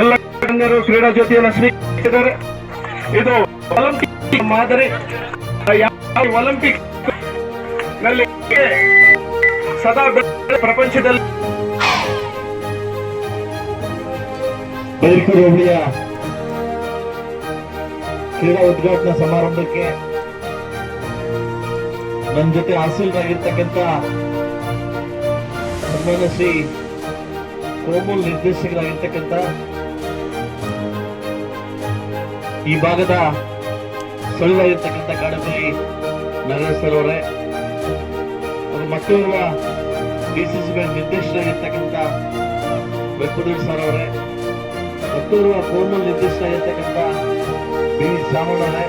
ಎಲ್ಲ ಗಣ್ಯರು ಕ್ರೀಡಾ ಜ್ಯೋತಿಯನ್ನು ಸ್ವೀಕರಿಸಿದ್ದಾರೆ. ಇದು ಒಲಿಂಪಿಕ್ ಮಾದರಿ. ಒಲಿಂಪಿಕ್ನಲ್ಲಿ ಸದಾ ಪ್ರಪಂಚದಲ್ಲಿ ಬೈಲ್ಕೂರು ಹೋಬಳಿಯ ಕ್ರೀಡಾ ಉದ್ಘಾಟನಾ ಸಮಾರಂಭಕ್ಕೆ ನನ್ನ ಜೊತೆ ಹಾಸನರಾಗಿರ್ತಕ್ಕಂಥ ಸನ್ಮಾನ ಶ್ರೀ ಕೋಮಲ್ ನಿರ್ದೇಶಕರಾಗಿರ್ತಕ್ಕಂಥ ಈ ಭಾಗದ ಸ್ಥಳೀಯರಾಗಿರ್ತಕ್ಕಂಥ ಕಾಡಪಲ್ಲಿ ನಗರ ಅವರೇ, ಅವರು ಸಿ ಸಿ ಬ್ಯಾಂಕ್ ನಿರ್ದೇಶಕರಾಗಿರ್ತಕ್ಕಂಥ ವೆಂಕಟೇಶ್ ಸರ್ ಅವರೇ ಮತ್ತೋರ್ವ ಕೋಮಲ್ ಇರ್ತಕ್ಕಂಥ ಬಿ ಶಾಮಣ್ಣವರೇ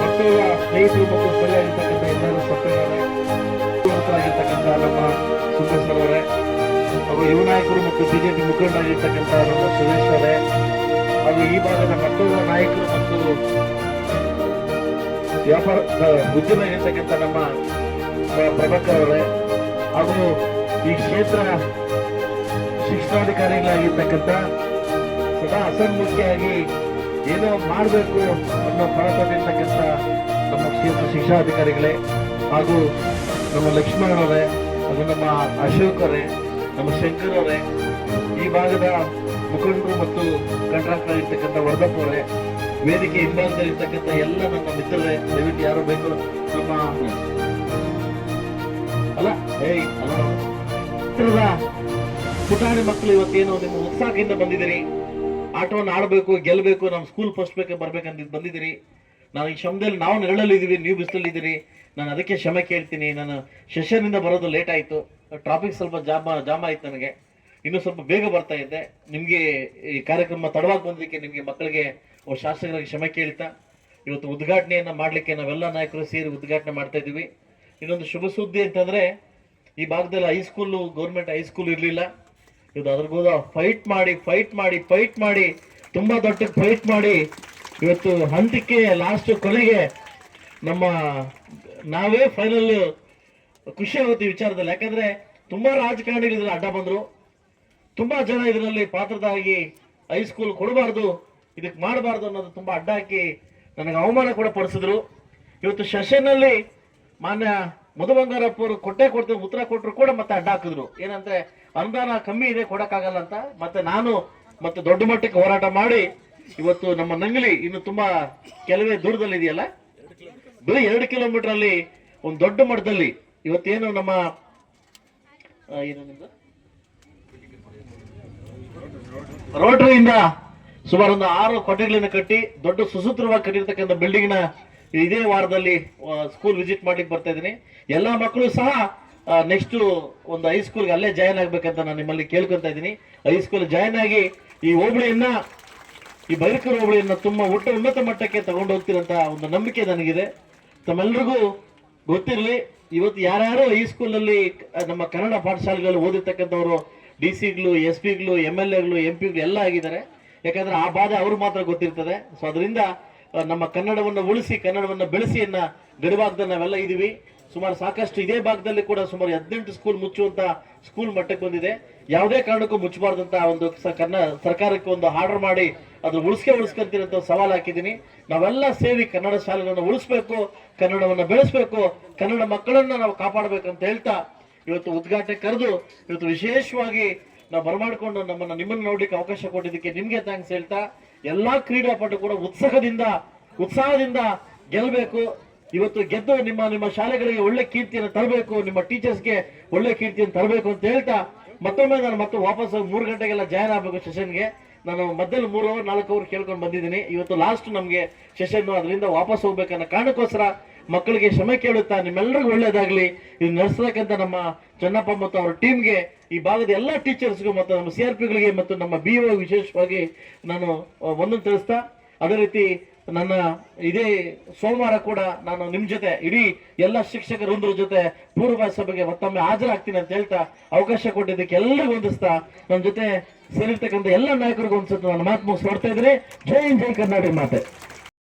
ಮತ್ತೋರ್ವ ಸ್ನೇಹಿತರು ಮತ್ತು ಸ್ಥಳೀಯರಾಗಿರ್ತಕ್ಕಂಥ ಎಲ್ಲರೂ ಸತ್ತವರೇ ಆಗಿರ್ತಕ್ಕಂಥ ನಮ್ಮ ಸುಂದರ್ ಅವರೇ ಹಾಗೂ ಯುವ ನಾಯಕರು ಮತ್ತು ಬಿಜೆಪಿ ಮುಖಂಡರಾಗಿರ್ತಕ್ಕಂಥ ನಮ್ಮ ಸುರೇಶ್ ಅವರೇ ಹಾಗೂ ಈ ಭಾಗದ ಮತ್ತೋರ್ವ ನಾಯಕರು ಮತ್ತು ವ್ಯಾಪಾರ ಉದ್ಯಮಿರ್ತಕ್ಕಂಥ ನಮ್ಮ ಪ್ರ- ಪ್ರಭಾಕರ್ ಅವರೇ ಹಾಗೂ ಈ ಕ್ಷೇತ್ರ ಶಿಕ್ಷಣಾಧಿಕಾರಿಗಳಾಗಿರ್ತಕ್ಕಂಥ ಸದಾ ಅಸನ್ಮುಖಿಯಾಗಿ ಏನೋ ಮಾಡಬೇಕು ಅನ್ನೋ ಪಣ ತೊಟ್ಟಿರ್ತಕ್ಕಂಥ ನಮ್ಮ ಕ್ಷೇತ್ರ ಶಿಕ್ಷಾಧಿಕಾರಿಗಳೇ ಹಾಗೂ ನಮ್ಮ ಲಕ್ಷ್ಮಣರವರೇ ಹಾಗೂ ನಮ್ಮ ಅಶೋಕರೇ, ನಮ್ಮ ಶಂಕರವರೇ ಈ ಭಾಗದ ಮುಖಂಡರು ಮತ್ತು ಕಂಡ್ರಾಕ್ಟರಾಗಿರ್ತಕ್ಕಂಥ ಇರ್ತಕ್ಕಂಥ ವರ್ಧಪ್ ಅವರೇ ವೇದಿಕೆ ಹಿಂಭಾಗದಲ್ಲಿರ್ತಕ್ಕಂಥ ಎಲ್ಲ ನಮ್ಮ ಮಿತ್ರರೇ, ದಯವಿಟ್ಟು ಯಾರು ಬೇಕು ನಮ್ಮ ಅಲ್ಲ, ಏಯ್ ಪುಟಾಣಿ ಮಕ್ಕಳು ಇವತ್ತೇನು ನಿಮ್ಮ ಉತ್ಸಾಹದಿಂದ ಬಂದಿದ್ದೀರಿ? ಆಟವನ್ನು ಆಡಬೇಕು ಗೆಲ್ಲಬೇಕು ನಮ್ಮ ಸ್ಕೂಲ್ ಫಸ್ಟ್ ಬೇಕು, ಬರ್ಬೇಕಂತ ಬಂದಿದ್ದೀರಿ. ನಾನು ಈ ಶ್ರಮದಲ್ಲಿ ನಾವು ನೆರಳಲ್ಲಿದ್ದೀವಿ, ನೀವು ಬಿಸಿಲಲ್ಲಿದ್ದೀರಿ. ನಾನು ಅದಕ್ಕೆ ಕ್ಷಮೆ ಕೇಳ್ತೀನಿ. ನಾನು ಸೆಷನ್ನಿಂದ ಬರೋದು ಲೇಟ್ ಆಯಿತು. ಟ್ರಾಫಿಕ್ ಸ್ವಲ್ಪ ಜಾಮ ಜಾಮ ಆಯ್ತು ನನಗೆ. ಇನ್ನೂ ಸ್ವಲ್ಪ ಬೇಗ ಬರ್ತಾ ಇದ್ದೆ. ನಿಮಗೆ ಈ ಕಾರ್ಯಕ್ರಮ ತಡವಾಗಿ ಬಂದಕ್ಕೆ ನಿಮಗೆ ಮಕ್ಕಳಿಗೆ ಅವ್ರ ಶಾಸಕರಿಗೆ ಕ್ಷಮೆ ಕೇಳ್ತಾ. ಇವತ್ತು ಉದ್ಘಾಟನೆಯನ್ನು ಮಾಡಲಿಕ್ಕೆ ನಾವೆಲ್ಲ ನಾಯಕರು ಸೇರಿ ಉದ್ಘಾಟನೆ ಮಾಡ್ತಾ ಇದ್ದೀವಿ. ಇನ್ನೊಂದು ಶುಭ ಸುದ್ದಿ ಅಂತಂದರೆ, ಈ ಭಾಗದಲ್ಲಿ ಹೈಸ್ಕೂಲು ಗೌರ್ಮೆಂಟ್ ಹೈಸ್ಕೂಲ್ ಇರಲಿಲ್ಲ. ಇದು ಅದ್ರಗೋದ ಫೈಟ್ ಮಾಡಿ ಫೈಟ್ ಮಾಡಿ ಫೈಟ್ ಮಾಡಿ, ತುಂಬಾ ದೊಡ್ಡ ಫೈಟ್ ಮಾಡಿ ಇವತ್ತು ಹಂತಕ್ಕೆ ಲಾಸ್ಟ್ ಕೊನೆಗೆ ನಮ್ಮ ನಾವೇ ಫೈನಲ್ ಖುಷಿ ಆಗುತ್ತೆ ವಿಚಾರದಲ್ಲಿ. ಯಾಕಂದ್ರೆ ತುಂಬಾ ರಾಜಕಾರಣಿಗಳು ಇದ್ರಲ್ಲಿ ಅಡ್ಡ ಬಂದ್ರು. ತುಂಬಾ ಜನ ಇದರಲ್ಲಿ ಪಾತ್ರದಾಗಿ ಹೈಸ್ಕೂಲ್ ಕೊಡಬಾರ್ದು ಇದಕ್ಕೆ ಮಾಡಬಾರ್ದು ಅನ್ನೋದು ತುಂಬಾ ಅಡ್ಡ ಹಾಕಿ ನನಗೆ ಅವಮಾನ ಕೂಡ ಪಡಿಸಿದ್ರು. ಇವತ್ತು ಸೆಷನ್ನಲ್ಲಿ ಮಾನ್ಯ ಮಧು ಬಂಗಾರಪ್ಪ ಅವರು ಕೊಟ್ಟೆ ಕೊಡ್ತೀವಿ ಉತ್ತರ ಕೊಟ್ಟರು ಕೂಡ ಮತ್ತೆ ಅಡ್ಡ ಹಾಕಿದ್ರು. ಏನಂದ್ರೆ, ಅನುದಾನ ಕಮ್ಮಿ ಇದೆ, ಕೊಡಕ್ಕಾಗಲ್ಲ ಅಂತ. ಮತ್ತೆ ನಾನು ಮತ್ತೆ ದೊಡ್ಡ ಮಟ್ಟಕ್ಕೆ ಹೋರಾಟ ಮಾಡಿ ಇವತ್ತು ನಮ್ಮ ನಂಗಲಿ ಇನ್ನು ತುಂಬಾ ಕೆಲವೇ ದೂರದಲ್ಲಿ ಇದೆಯಲ್ಲ? ಬರೀ ಎರಡು ಕಿಲೋಮೀಟರ್ ಅಲ್ಲಿ ಒಂದು ದೊಡ್ಡ ಮಟ್ಟದಲ್ಲಿ ಇವತ್ತೇನು ನಮ್ಮ ಏನು ರೋಟರಿಯಿಂದ ಸುಮಾರು ಒಂದು ಆರು ಕೊಠಡಿಗಳನ್ನು ಕಟ್ಟಿ, ದೊಡ್ಡ ಸುಸೂತ್ರವಾಗಿ ಕಟ್ಟಿರ್ತಕ್ಕಂಥ ಬಿಲ್ಡಿಂಗ್ ಇದೇ ವಾರದಲ್ಲಿ ಸ್ಕೂಲ್ ವಿಸಿಟ್ ಮಾಡ್ಲಿಕ್ಕೆ ಬರ್ತಾ ಇದ್ದೀನಿ. ಎಲ್ಲ ಮಕ್ಕಳು ಸಹ ನೆಕ್ಸ್ಟ್ ಒಂದು ಹೈಸ್ಕೂಲ್ಗೆ ಅಲ್ಲೇ ಜಾಯ್ನ್ ಆಗ್ಬೇಕಂತ ನಾನು ನಿಮ್ಮಲ್ಲಿ ಕೇಳ್ಕೊಂತ ಇದ್ದೀನಿ. ಹೈಸ್ಕೂಲ್ ಜಾಯ್ನ್ ಆಗಿ ಈ ಹೋಬಳಿಯನ್ನ, ಈ ಬೈರಕರ ಹೋಬಳಿಯನ್ನ ತುಂಬಾ ಒಟ್ಟು ಉನ್ನತ ಮಟ್ಟಕ್ಕೆ ತಗೊಂಡು ಹೋಗ್ತಿರಂತ ಒಂದು ನಂಬಿಕೆ ನನಗಿದೆ. ತಮ್ಮೆಲ್ರಿಗೂ ಗೊತ್ತಿರಲಿ, ಇವತ್ತು ಯಾರ್ಯಾರು ಈ ಸ್ಕೂಲಲ್ಲಿ ನಮ್ಮ ಕನ್ನಡ ಪಾಠಶಾಲೆಗಳಲ್ಲಿ ಓದಿರ್ತಕ್ಕಂಥವ್ರು ಡಿ ಸಿಗಳು ಎಸ್ ಪಿಗಳು ಎಂ ಎಲ್ ಎಗಳು ಎಂ ಎಲ್ಲ ಆಗಿದ್ದಾರೆ. ಯಾಕಂದ್ರೆ ಆ ಬಾಧೆ ಅವ್ರು ಮಾತ್ರ ಗೊತ್ತಿರ್ತದೆ. ಸೊ ಅದರಿಂದ ನಮ್ಮ ಕನ್ನಡವನ್ನು ಉಳಿಸಿ, ಕನ್ನಡವನ್ನು ಬೆಳೆಸಿ ಅನ್ನ ಗಡಿಭಾಗದಲ್ಲಿ ನಾವೆಲ್ಲ ಇದೀವಿ ಸುಮಾರು ಸಾಕಷ್ಟು ಇದೇ ಭಾಗದಲ್ಲಿ ಕೂಡ ಸುಮಾರು ಹದಿನೆಂಟು ಸ್ಕೂಲ್ ಮುಚ್ಚುವಂತ ಸ್ಕೂಲ್ ಮಟ್ಟಕ್ಕೆ ಬಂದಿದೆ. ಯಾವುದೇ ಕಾರಣಕ್ಕೂ ಮುಚ್ಚಬಾರ್ದಂತ ಒಂದು ಕನ್ನ ಸರ್ಕಾರಕ್ಕೆ ಒಂದು ಆರ್ಡರ್ ಮಾಡಿ ಅದನ್ನು ಉಳಿಸ್ಕೆ ಉಳಿಸ್ಕೊಂತೀನಿ ಸವಾಲ್ ಹಾಕಿದ್ದೀನಿ. ನಾವೆಲ್ಲ ಸೇರಿ ಕನ್ನಡ ಶಾಲೆಗಳನ್ನು ಉಳಿಸ್ಬೇಕು, ಕನ್ನಡವನ್ನು ಬೆಳೆಸ್ಬೇಕು, ಕನ್ನಡ ಮಕ್ಕಳನ್ನ ನಾವು ಕಾಪಾಡಬೇಕಂತ ಹೇಳ್ತಾ ಇವತ್ತು ಉದ್ಘಾಟನೆ ಕರೆದು, ಇವತ್ತು ವಿಶೇಷವಾಗಿ ನಾವು ಬರಮಾಡ್ಕೊಂಡು ನಮ್ಮನ್ನ ನಿಮ್ಮನ್ನ ನೋಡ್ಲಿಕ್ಕೆ ಅವಕಾಶ ಕೊಟ್ಟಿದ್ದಕ್ಕೆ ನಿಮ್ಗೆ ಥ್ಯಾಂಕ್ಸ್ ಹೇಳ್ತಾ, ಎಲ್ಲಾ ಕ್ರೀಡಾಪಟು ಕೂಡ ಉತ್ಸಾಹದಿಂದ ಉತ್ಸಾಹದಿಂದ ಗೆಲ್ಲಬೇಕು ಇವತ್ತು ಗೆದ್ದು ನಿಮ್ಮ ನಿಮ್ಮ ಶಾಲೆಗಳಿಗೆ ಒಳ್ಳೆ ಕೀರ್ತಿಯನ್ನು ತರಬೇಕು, ನಿಮ್ಮ ಟೀಚರ್ಸ್ಗೆ ಒಳ್ಳೆ ಕೀರ್ತಿಯನ್ನು ತರಬೇಕು ಅಂತ ಹೇಳ್ತಾ, ಮತ್ತೊಮ್ಮೆ ನಾನು ಮತ್ತೆ ವಾಪಸ್ ಮೂರು ಗಂಟೆಗೆಲ್ಲ ಜಾಯ್ನ್ ಆಗಬೇಕು ಸೆಷನ್ಗೆ ನಾನು ಮಧ್ಯದಲ್ಲಿ ಮೂರು ಅವರ್ ನಾಲ್ಕು ಅವರ್ ಕೇಳ್ಕೊಂಡು ಬಂದಿದ್ದೀನಿ. ಇವತ್ತು ಲಾಸ್ಟ್ ನಮಗೆ ಸೆಷನ್ ಅದರಿಂದ ವಾಪಸ್ ಹೋಗ್ಬೇಕನ್ನೋ ಕಾರಣಕ್ಕೋಸ್ಕರ ಮಕ್ಕಳಿಗೆ ಕ್ಷಮೆ ಕೇಳುತ್ತಾ ನಿಮ್ಮೆಲ್ಲರಿಗೂ ಒಳ್ಳೇದಾಗ್ಲಿ ಇದು ನಡೆಸತಕ್ಕಂಥ ನಮ್ಮ ಚನ್ನಪ್ಪ ಮತ್ತು ಅವರ ಟೀಮ್ಗೆ ಈ ಭಾಗದ ಎಲ್ಲ ಟೀಚರ್ಸ್ಗೂ ಮತ್ತು ನಮ್ಮ ಸಿ ಆರ್ ಪಿಗಳಿಗೆ ಮತ್ತು ನಮ್ಮ ಬಿ ಒ ವಿಶೇಷವಾಗಿ ನಾನು ಒಂದನ್ನು ತಿಳಿಸ್ತಾ, ಅದೇ ರೀತಿ ನನ್ನ ಇದೇ ಸೋಮವಾರ ಕೂಡ ನಾನು ನಿಮ್ಮ ಜೊತೆ, ಇಡೀ ಎಲ್ಲ ಶಿಕ್ಷಕರು ಒಂದರ ಜೊತೆ ಪೂರ್ವ ಸಭೆಗೆ ಮತ್ತೊಮ್ಮೆ ಹಾಜರಾಗ್ತೀನಿ ಅಂತ ಹೇಳ್ತಾ ಅವಕಾಶ ಕೊಟ್ಟಿದ್ದಕ್ಕೆ ಎಲ್ಲರಿಗೂ ಹೊಂದಿಸ್ತಾ ನನ್ನ ಜೊತೆ ಸೇರಿರ್ತಕ್ಕಂಥ ಎಲ್ಲ ನಾಯಕರಿಗೂ ಒಂದ್ಸತ್ತು ನನ್ನ ಮಾತು ಮುಗಿಸ್ಕೊಡ್ತಾ ಇದ್ದೀನಿ ಜೈ ಜೈ ಕರ್ನಾಟಕ ಮಾತೆ.